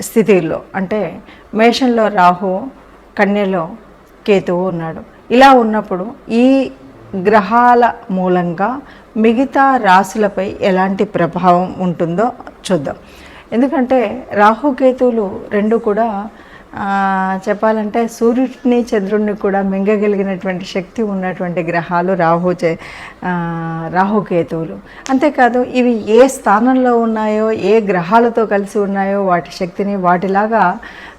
స్థితిలో అంటే మేషంలో రాహు కన్యలో కేతువు ఉన్నాడు. ఇలా ఉన్నప్పుడు ఈ గ్రహాల మూలంగా మిగతా రాశులపై ఎలాంటి ప్రభావం ఉంటుందో చూద్దాం. ఎందుకంటే రాహుకేతువులు రెండు కూడా చెప్పాలంటే సూర్యుడిని చంద్రుడిని కూడా మింగగలిగినటువంటి శక్తి ఉన్నటువంటి గ్రహాలు రాహు చే రాహుకేతువులు అంతేకాదు ఇవి ఏ స్థానంలో ఉన్నాయో ఏ గ్రహాలతో కలిసి ఉన్నాయో వాటి శక్తిని వాటిలాగా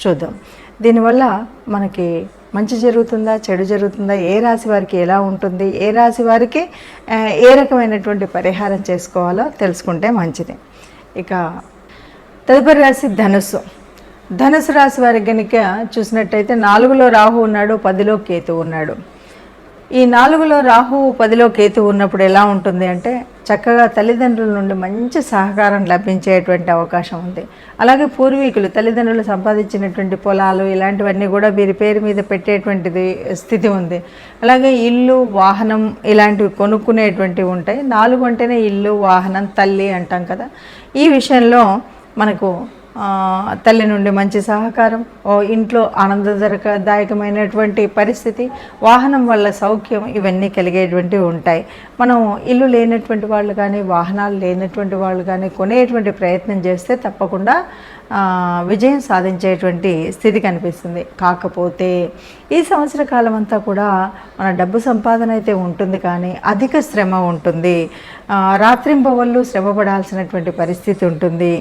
చూద్దాం. దీనివల్ల మనకి మంచి జరుగుతుందా చెడు జరుగుతుందా ఏ రాశి వారికి ఎలా ఉంటుంది ఏ రాశి వారికి ఏ రకమైనటువంటి పరిహారం చేసుకోవాలో తెలుసుకుంటే మంచిది. ఇక తదుపరి రాశి ధనుస్సు. ధనుసు రాశి వారికి కనుక చూసినట్టయితే నాలుగులో రాహు ఉన్నాడు పదిలో కేతు ఉన్నాడు. ఈ నాలుగులో రాహు పదిలో కేతు ఉన్నప్పుడు ఎలా ఉంటుంది అంటే చక్కగా తల్లిదండ్రుల నుండి మంచి సహకారం లభించేటువంటి అవకాశం ఉంది. అలాగే పూర్వీకులు తల్లిదండ్రులు సంపాదించినటువంటి పొలాలు ఇలాంటివన్నీ కూడా వీరి పేరు మీద పెట్టేటువంటిది స్థితి ఉంది. అలాగే ఇల్లు వాహనం ఇలాంటివి కొనుక్కునేటువంటివి ఉంటాయి. నాలుగు అంటేనే ఇల్లు వాహనం తల్లి అంటాం కదా. ఈ విషయంలో మనకు తల్లి నుండి మంచి సహకారం ఓ ఇంట్లో ఆనందదాయకమైనటువంటి పరిస్థితి వాహనం వల్ల సౌఖ్యం ఇవన్నీ కలిగేటువంటివి ఉంటాయి. మనం ఇల్లు లేనటువంటి వాళ్ళు కానీ వాహనాలు లేనటువంటి వాళ్ళు కానీ కొనేటువంటి ప్రయత్నం చేస్తే తప్పకుండా విజయం సాధించేటువంటి స్థితి కనిపిస్తుంది. కాకపోతే ఈ సంవత్సర కాలం అంతా కూడా మన డబ్బు సంపాదన అయితే ఉంటుంది కానీ అధిక శ్రమ ఉంటుంది. రాత్రింబవళ్ళు శ్రమ పడాల్సినటువంటి పరిస్థితి ఉంటుంది.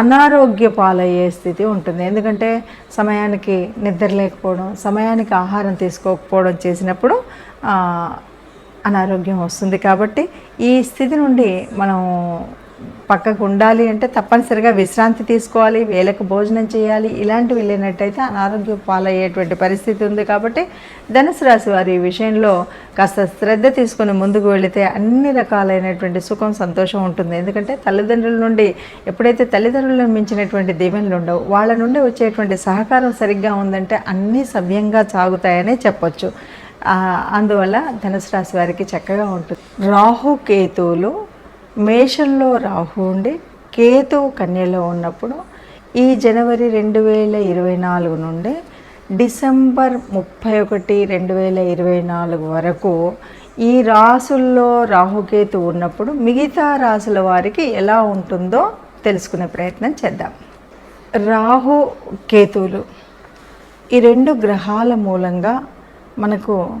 అనారోగ్య పాలయ్యే స్థితి ఉంటుంది. ఎందుకంటే సమయానికి నిద్ర లేకపోవడం సమయానికి ఆహారం తీసుకోకపోవడం చేసినప్పుడు అనారోగ్యం వస్తుంది. కాబట్టి ఈ స్థితి నుండి మనం పక్కకు ఉండాలి అంటే తప్పనిసరిగా విశ్రాంతి తీసుకోవాలి వేలకు భోజనం చేయాలి. ఇలాంటివి వెళ్ళినట్టయితే అనారోగ్యం పాలయ్యేటువంటి పరిస్థితి ఉంది కాబట్టి ధనుసు రాశి వారి విషయంలో కాస్త శ్రద్ధ తీసుకొని ముందుకు వెళితే అన్ని రకాలైనటువంటి సుఖం సంతోషం ఉంటుంది. ఎందుకంటే తల్లిదండ్రుల నుండి ఎప్పుడైతే తల్లిదండ్రులను మించినటువంటి దీవెనలు ఉండవు వాళ్ళ నుండి వచ్చేటువంటి సహకారం సరిగ్గా ఉందంటే అన్నీ సవ్యంగా సాగుతాయనే చెప్పొచ్చు. అందువల్ల ధనుసు రాశి వారికి చక్కగా ఉంటుంది. రాహుకేతువులు మేషంలో రాహు ఉండి కేతువు కన్యలో ఉన్నప్పుడు ఈ జనవరి రెండు వేల ఇరవై నాలుగు నుండి డిసెంబర్ ముప్పై ఒకటి రెండు వేల ఇరవై నాలుగు వరకు ఈ రాసుల్లో రాహుకేతు ఉన్నప్పుడు మిగతా రాసుల వారికి ఎలా ఉంటుందో తెలుసుకునే ప్రయత్నం చేద్దాం. రాహు కేతువులు ఈ రెండు గ్రహాల మూలంగా మనకు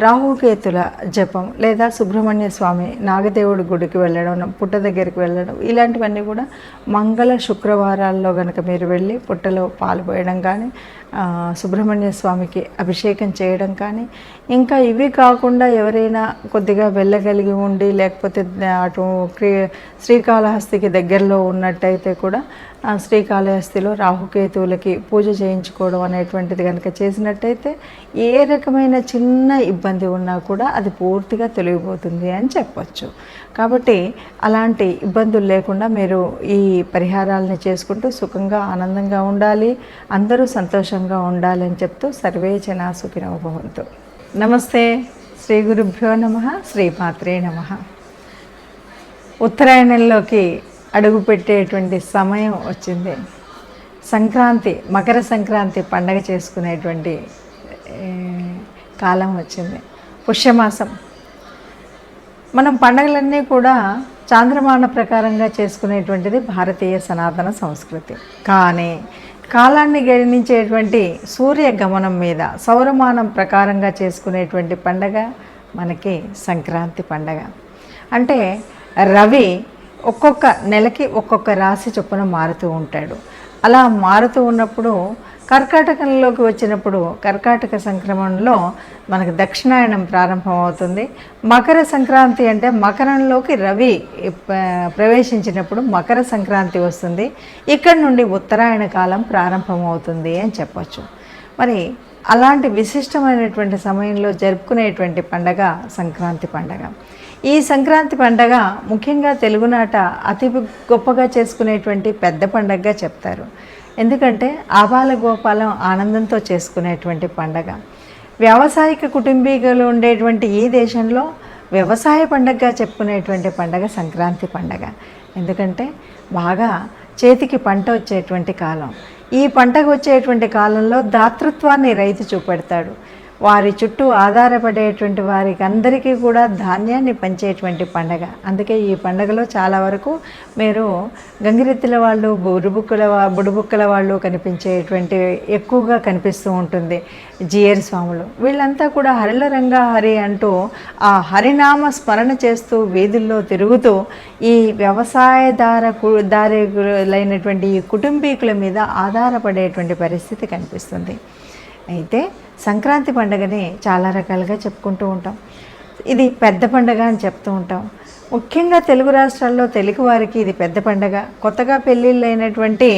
రాహుకేతుల జపం లేదా సుబ్రహ్మణ్య స్వామి నాగదేవుడి గుడికి వెళ్ళడం పుట్ట దగ్గరికి వెళ్ళడం ఇలాంటివన్నీ కూడా మంగళ శుక్రవారాల్లో కనుక మీరు వెళ్ళి పుట్టలో పాలు పోయడం కానీ సుబ్రహ్మణ్య స్వామికి అభిషేకం చేయడం కానీ ఇంకా ఇవి కాకుండా ఎవరైనా కొద్దిగా వెళ్ళగలిగి ఉండి లేకపోతే అటు శ్రీకాళహస్తికి దగ్గరలో ఉన్నట్టయితే కూడా శ్రీకాళహస్తిలో రాహుకేతువులకి పూజ చేయించుకోవడం అనేటువంటిది కనుక చేసినట్టయితే ఏ రకమైన చిన్న ఇబ్బంది ఉన్నా కూడా అది పూర్తిగా తొలగిపోతుంది అని చెప్పచ్చు. కాబట్టి అలాంటి ఇబ్బందులు లేకుండా మీరు ఈ పరిహారాలని చేసుకుంటూ సుఖంగా ఆనందంగా ఉండాలి అందరూ సంతోషంగా ఉండాలి అని చెప్తూ సర్వే జనా సుఖినోభవంతు నమస్తే. శ్రీ గురుభ్యో నమ శ్రీపాత్రే నమ. ఉత్తరాయణంలోకి అడుగుపెట్టేటువంటి సమయం వచ్చింది. సంక్రాంతి మకర సంక్రాంతి పండగ చేసుకునేటువంటి కాలం వచ్చింది. పుష్యమాసం. మనం పండగలన్నీ కూడా చాంద్రమాన ప్రకారంగా చేసుకునేటువంటిది భారతీయ సనాతన సంస్కృతి. కానీ కాలాన్ని గణించేటువంటి సూర్య గమనం మీద సౌరమానం ప్రకారంగా చేసుకునేటువంటి పండగ మనకి సంక్రాంతి పండగ. అంటే రవి ఒక్కొక్క నెలకి ఒక్కొక్క రాశి చొప్పున మారుతూ ఉంటాడు. అలా మారుతూ ఉన్నప్పుడు కర్కాటకంలోకి వచ్చినప్పుడు కర్కాటక సంక్రమణలో మనకు దక్షిణాయనం ప్రారంభమవుతుంది. మకర సంక్రాంతి అంటే మకరంలోకి రవి ప్రవేశించినప్పుడు మకర సంక్రాంతి వస్తుంది. ఇక్కడ నుండి ఉత్తరాయణ కాలం ప్రారంభమవుతుంది అని చెప్పచ్చు. మరి అలాంటి విశిష్టమైనటువంటి సమయంలో జరుపుకునేటువంటి పండగ సంక్రాంతి పండగ. ఈ సంక్రాంతి పండగ ముఖ్యంగా తెలుగునాట అతి గొప్పగా చేసుకునేటువంటి పెద్ద పండగగా చెప్తారు. ఎందుకంటే ఆబాల గోపాలం ఆనందంతో చేసుకునేటువంటి పండగ. వ్యావసాయిక కుటుంబీకులు ఉండేటువంటి ఈ దేశంలో వ్యవసాయ పండగగా చెప్పుకునేటువంటి పండగ సంక్రాంతి పండగ. ఎందుకంటే బాగా చేతికి పంట వచ్చేటువంటి కాలం. ఈ పంటకు వచ్చేటువంటి కాలంలో దాతృత్వాన్ని రైతు చూపెడతాడు. వారి చుట్టూ ఆధారపడేటువంటి వారికి అందరికీ కూడా ధాన్యాన్ని పంచేటువంటి పండగ. అందుకే ఈ పండగలో చాలా వరకు మీరు గంగిరెత్తుల వాళ్ళు బుడుబుక్కుల వా- బుడుబుక్కల వాళ్ళు కనిపించేటువంటి ఎక్కువగా కనిపిస్తూ ఉంటుంది జియర్ స్వాములు. వీళ్ళంతా కూడా హరిల రంగ హరి అంటూ ఆ హరినామ స్మరణ చేస్తూ వీధుల్లో తిరుగుతూ ఈ వ్యవసాయదార కు- ఈ కుటుంబీకుల మీద ఆధారపడేటువంటి పరిస్థితి కనిపిస్తుంది. అయితే సంక్రాంతి పండుగని చాలా రకాలుగా చెప్పుకుంటూ ఉంటాం. ఇది పెద్ద పండగ అని చెప్తూ ఉంటాం. ముఖ్యంగా తెలుగు రాష్ట్రాల్లో తెలుగు వారికి ఇది పెద్ద పండగ. కొత్తగా పెళ్ళిళ్ళు అయినటువంటి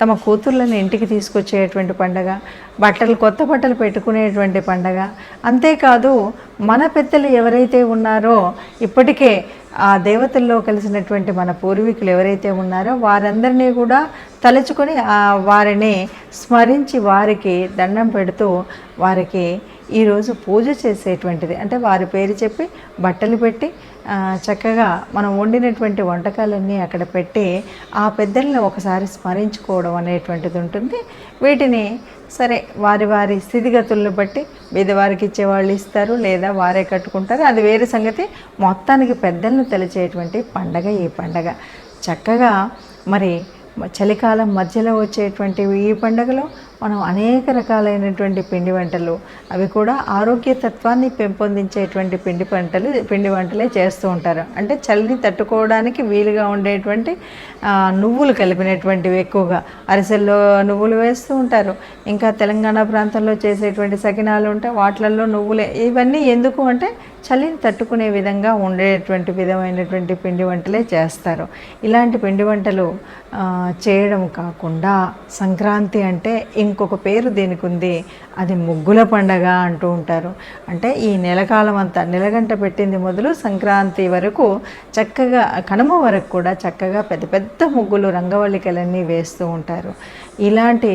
తమ కూతుర్లను ఇంటికి తీసుకొచ్చేటువంటి పండగ. బట్టలు కొత్త బట్టలు పెట్టుకునేటువంటి పండగ. అంతేకాదు మన పెద్దలు ఎవరైతే ఉన్నారో ఇప్పటికే ఆ దేవతల్లో కలిసినటువంటి మన పూర్వీకులు ఎవరైతే ఉన్నారో వారందరినీ కూడా తలుచుకొని వారిని స్మరించి వారికి దండం పెడుతూ వారికి ఈరోజు పూజ చేసేటువంటిది. అంటే వారి పేరు చెప్పి బట్టలు పెట్టి చక్కగా మనం వండినటువంటి వంటకాలన్నీ అక్కడ పెట్టి ఆ పెద్దల్ని ఒకసారి స్మరించుకోవడం అనేటువంటిది ఉంటుంది. వీటిని సరే వారి వారి స్థితిగతులను బట్టి బీదవారికి ఇచ్చేవాళ్ళు ఇస్తారు లేదా వారే కట్టుకుంటారు. అది వేరే సంగతి. మొత్తానికి పెద్దలను తెలిచేటువంటి పండగ ఈ పండగ. చక్కగా మరి చలికాలం మధ్యలో వచ్చేటువంటి ఈ పండుగలో మనం అనేక రకాలైనటువంటి పిండి వంటలు అవి కూడా ఆరోగ్య తత్వాన్ని పెంపొందించేటువంటి పిండి పంటలు పిండి వంటలే చేస్తూ ఉంటారు. అంటే చలిని తట్టుకోవడానికి వీలుగా ఉండేటువంటి నువ్వులు కలిపినటువంటివి ఎక్కువగా. అరిసెల్లో నువ్వులు వేస్తూ ఉంటారు. ఇంకా తెలంగాణ ప్రాంతంలో చేసేటువంటి సకినాలు ఉంటాయి వాటిలలో నువ్వులే. ఇవన్నీ ఎందుకు అంటే చలిని తట్టుకునే విధంగా ఉండేటువంటి విధమైనటువంటి పిండి వంటలే చేస్తారు. ఇలాంటి పిండి వంటలు చేయడం కాకుండా సంక్రాంతి అంటే ఇంకొక పేరు దీనికి ఉంది అది ముగ్గుల పండగ అంటూ ఉంటారు. అంటే ఈ నెలకాలం అంతా నెలగంట పెట్టింది మొదలు సంక్రాంతి వరకు చక్కగా కనుమ వరకు కూడా చక్కగా పెద్ద పెద్ద ముగ్గులు రంగవల్లికలన్నీ వేస్తూ ఉంటారు. ఇలాంటి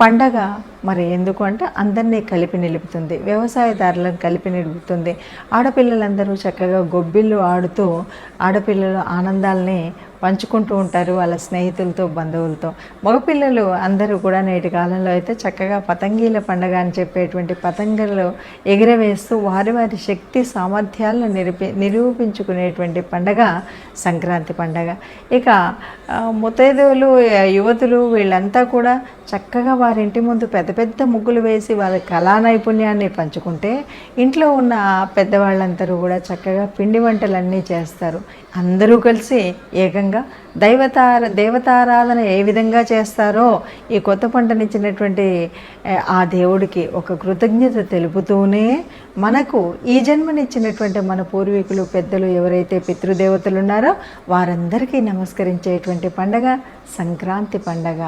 పండగ మరి ఎందుకు అంటే అందరినీ కలిపి నిలుపుతుంది. వ్యవసాయదారులను కలిపి నిలుపుతుంది. ఆడపిల్లలందరూ చక్కగా గొబ్బిళ్ళు ఆడుతూ ఆడపిల్లల ఆనందాల్ని పంచుకుంటూ ఉంటారు వాళ్ళ స్నేహితులతో బంధువులతో. మగపిల్లలు అందరూ కూడా నేటి కాలంలో అయితే చక్కగా పతంగీల పండగ అని చెప్పేటువంటి పతంగలు ఎగిరవేస్తూ వారి వారి శక్తి సామర్థ్యాలను నిరూపి నిరూపించుకునేటువంటి పండగ సంక్రాంతి పండగ. ఇక ఆ, యువతులు వీళ్ళంతా కూడా చక్కగా వారింటి ముందు పెద్ద పెద్ద ముగ్గులు వేసి వారి కళా నైపుణ్యాన్ని పంచుకుంటే ఇంట్లో ఉన్న పెద్దవాళ్ళందరూ కూడా చక్కగా పిండి వంటలన్నీ చేస్తారు. అందరూ కలిసి ఏకంగా దైవతార దేవతారాధన ఏ విధంగా చేస్తారో ఈ కొత్త పంటనిచ్చినటువంటి ఆ దేవుడికి ఒక కృతజ్ఞత తెలుపుతూనే మనకు ఈ జన్మనిచ్చినటువంటి మన పూర్వీకులు పెద్దలు ఎవరైతే పితృదేవతలు ఉన్నారో వారందరికీ నమస్కరించేటువంటి పండగ సంక్రాంతి పండగ.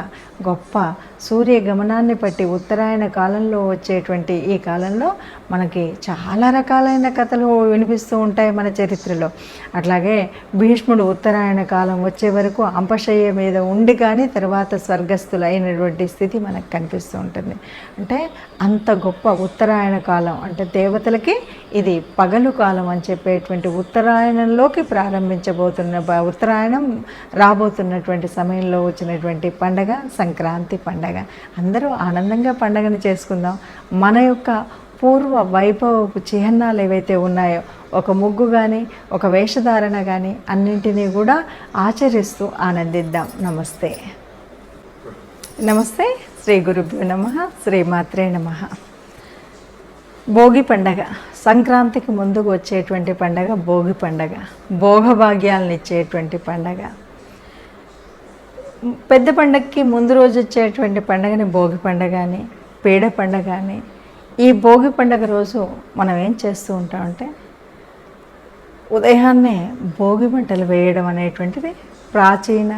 గొప్ప సూర్య గమనాన్ని బట్టి ఉత్తరాయణ కాలంలో వచ్చేటువంటి ఈ కాలంలో మనకి చాలా రకాలైన కథలు వినిపిస్తూ ఉంటాయి మన చరిత్రలో. అట్లాగే భీష్ముడు ఉత్తరాయణ కాలం వచ్చే వరకు అంపశయ్య మీద ఉండి కానీ తర్వాత స్వర్గస్థులైనటువంటి స్థితి మనకు కనిపిస్తూ ఉంటుంది. అంటే అంత గొప్ప ఉత్తరాయణ కాలం అంటే దేవతలకి ఇది పగలు కాలం అని చెప్పేటువంటి ఉత్తరాయణంలోకి ప్రారంభించబోతున్న ఉత్తరాయణం రాబోతున్నటువంటి సమయంలో వచ్చినటువంటి పండగ సంక్రాంతి పండగ. అందరూ ఆనందంగా పండగను చేసుకుందాం. మన యొక్క పూర్వ వైభవపు చిహ్నాలు ఏవైతే ఉన్నాయో ఒక ముగ్గు కానీ ఒక వేషధారణ కానీ అన్నింటినీ కూడా ఆచరిస్తూ ఆనందిద్దాం. నమస్తే. నమస్తే. శ్రీ గురుభ్యో నమ. శ్రీమాత్రే నమ. భోగి పండగ. సంక్రాంతికి ముందుకు వచ్చేటువంటి పండగ భోగి పండగ. భోగభాగ్యాలను ఇచ్చేటువంటి పండగ. పెద్ద పండగకి ముందు రోజు వచ్చేటువంటి పండగని భోగి పండగ అని పీడ పండగ అని. ఈ భోగి పండగ రోజు మనం ఏం చేస్తూ ఉంటామంటే ఉదయాన్నే భోగి మంటలు వేయడం అనేటువంటిది ప్రాచీన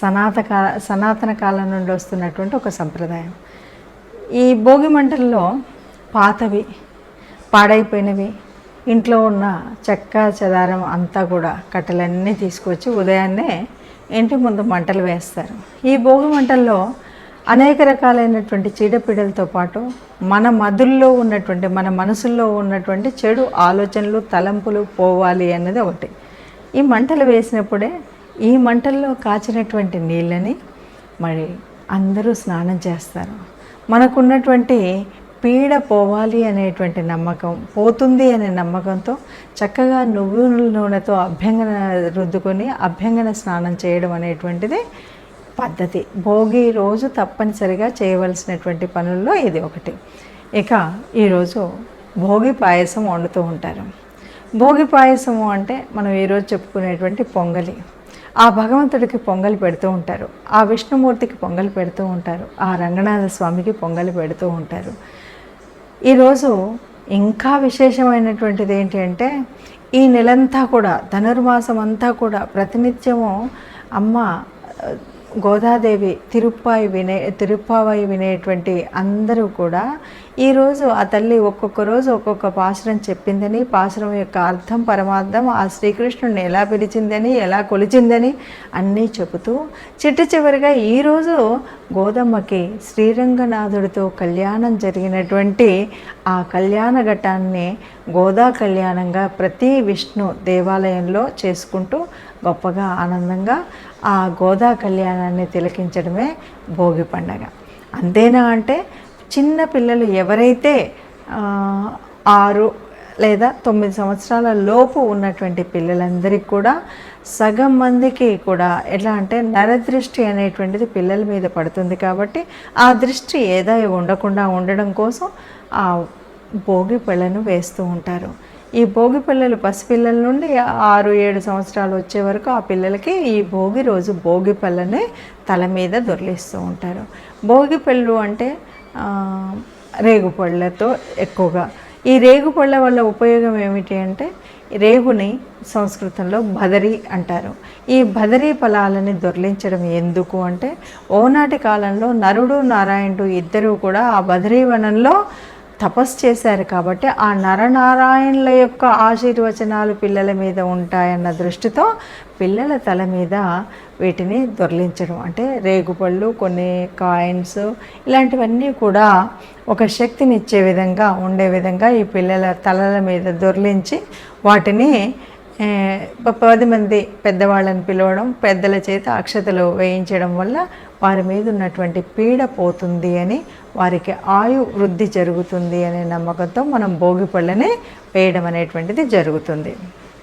సనాతక సనాతన కాలం నుండి వస్తున్నటువంటి ఒక సంప్రదాయం. ఈ భోగి మంటల్లో పాతవి పాడైపోయినవి ఇంట్లో ఉన్న చెక్క చెదారం అంతా కూడా కట్టెలన్నీ తీసుకొచ్చి ఉదయాన్నే ఇంటి ముందు మంటలు వేస్తారు. ఈ భోగి మంటల్లో అనేక రకాలైనటువంటి చీడపీడలతో పాటు మన మధుల్లో ఉన్నటువంటి మన మనసుల్లో ఉన్నటువంటి చెడు ఆలోచనలు తలంపులు పోవాలి అన్నది ఒకటి. ఈ మంటలు వేసినప్పుడే ఈ మంటల్లో కాచినటువంటి నీళ్ళని మరి అందరూ స్నానం చేస్తారు. మనకున్నటువంటి పీడ పోవాలి అనేటువంటి నమ్మకం పోతుంది అనే నమ్మకంతో చక్కగా నువ్వుల నూనెతో అభ్యంగన రుద్దుకొని అభ్యంగన స్నానం చేయడం అనేటువంటిది పద్ధతి. భోగి రోజు తప్పనిసరిగా చేయవలసినటువంటి పనుల్లో ఇది ఒకటి. ఇక ఈరోజు భోగి పాయసం వండుతూ ఉంటారు. భోగి పాయసము అంటే మనం ఈరోజు చెప్పుకునేటువంటి పొంగలి. ఆ భగవంతుడికి పొంగలి పెడుతూ ఉంటారు. ఆ విష్ణుమూర్తికి పొంగలి పెడుతూ ఉంటారు. ఆ రంగనాథ స్వామికి పొంగలి పెడుతూ ఉంటారు. ఈరోజు ఇంకా విశేషమైనటువంటిది ఏంటి అంటే ఈ నెలంతా కూడా ధనుర్మాసం అంతా కూడా ప్రతినిత్యము అమ్మ గోదాదేవి తిరుప్పాయి వినే తిరుప్పావై వినేటువంటి అందరూ కూడా ఈరోజు ఆ తల్లి ఒక్కొక్క రోజు ఒక్కొక్క పాసురం చెప్పిందని పాసురం యొక్క అర్థం పరమార్థం ఆ శ్రీకృష్ణుడిని ఎలా పిలిచిందని ఎలా కొలిచిందని అన్నీ చెబుతూ చిట్ట చివరిగా ఈరోజు గోదమ్మకి శ్రీరంగనాథుడితో కళ్యాణం జరిగినటువంటి ఆ కళ్యాణ ఘట్టాన్ని గోదా కళ్యాణంగా ప్రతి విష్ణు దేవాలయంలో చేసుకుంటూ గొప్పగా ఆనందంగా ఆ గోదా కళ్యాణాన్ని తిలకించడమే భోగి పండగ. అంతేనా అంటే చిన్న పిల్లలు ఎవరైతే ఆరు లేదా తొమ్మిది సంవత్సరాల లోపు ఉన్నటువంటి పిల్లలందరికీ కూడా సగం మందికి కూడా ఎట్లా అంటే నరదృష్టి అనేటువంటిది పిల్లల మీద పడుతుంది కాబట్టి ఆ దృష్టి ఏదో ఉండకుండా ఉండడం కోసం ఆ భోగి పిల్లను వేస్తూ ఉంటారు. ఈ భోగి పిల్లలు పసిపిల్లల నుండి ఆరు ఏడు సంవత్సరాలు వచ్చే వరకు ఆ పిల్లలకి ఈ భోగి రోజు భోగి పళ్ళని తల మీద దొరిలిస్తూ ఉంటారు. భోగి పళ్ళు అంటే రేగుపళ్ళతో ఎక్కువగా. ఈ రేగుపళ్ళ వల్ల ఉపయోగం ఏమిటి అంటే రేగుని సంస్కృతంలో బదరి అంటారు. ఈ బదరీ ఫలాలని దొర్లించడం ఎందుకు అంటే ఓనాటి కాలంలో నరుడు నారాయణుడు ఇద్దరూ కూడా ఆ బదరీ వనంలో తపస్సు చేశారు కాబట్టి ఆ నరనారాయణుల యొక్క ఆశీర్వచనాలు పిల్లల మీద ఉంటాయన్న దృష్టితో పిల్లల తల మీద వీటిని దొర్లించడం. అంటే రేగుపళ్ళు కొన్ని కాయిన్స్ ఇలాంటివన్నీ కూడా ఒక శక్తినిచ్చే విధంగా ఉండే విధంగా ఈ పిల్లల తలల మీద దొర్లించి వాటిని పది మంది పెద్దవాళ్ళని పిలవడం పెద్దల చేత అక్షతలు వేయించడం వల్ల వారి మీద ఉన్నటువంటి పీడ పోతుంది అని వారికి ఆయు వృద్ధి జరుగుతుంది అనే నమ్మకంతో మనం భోగి పళ్ళనే వేయడం అనేటువంటిది జరుగుతుంది.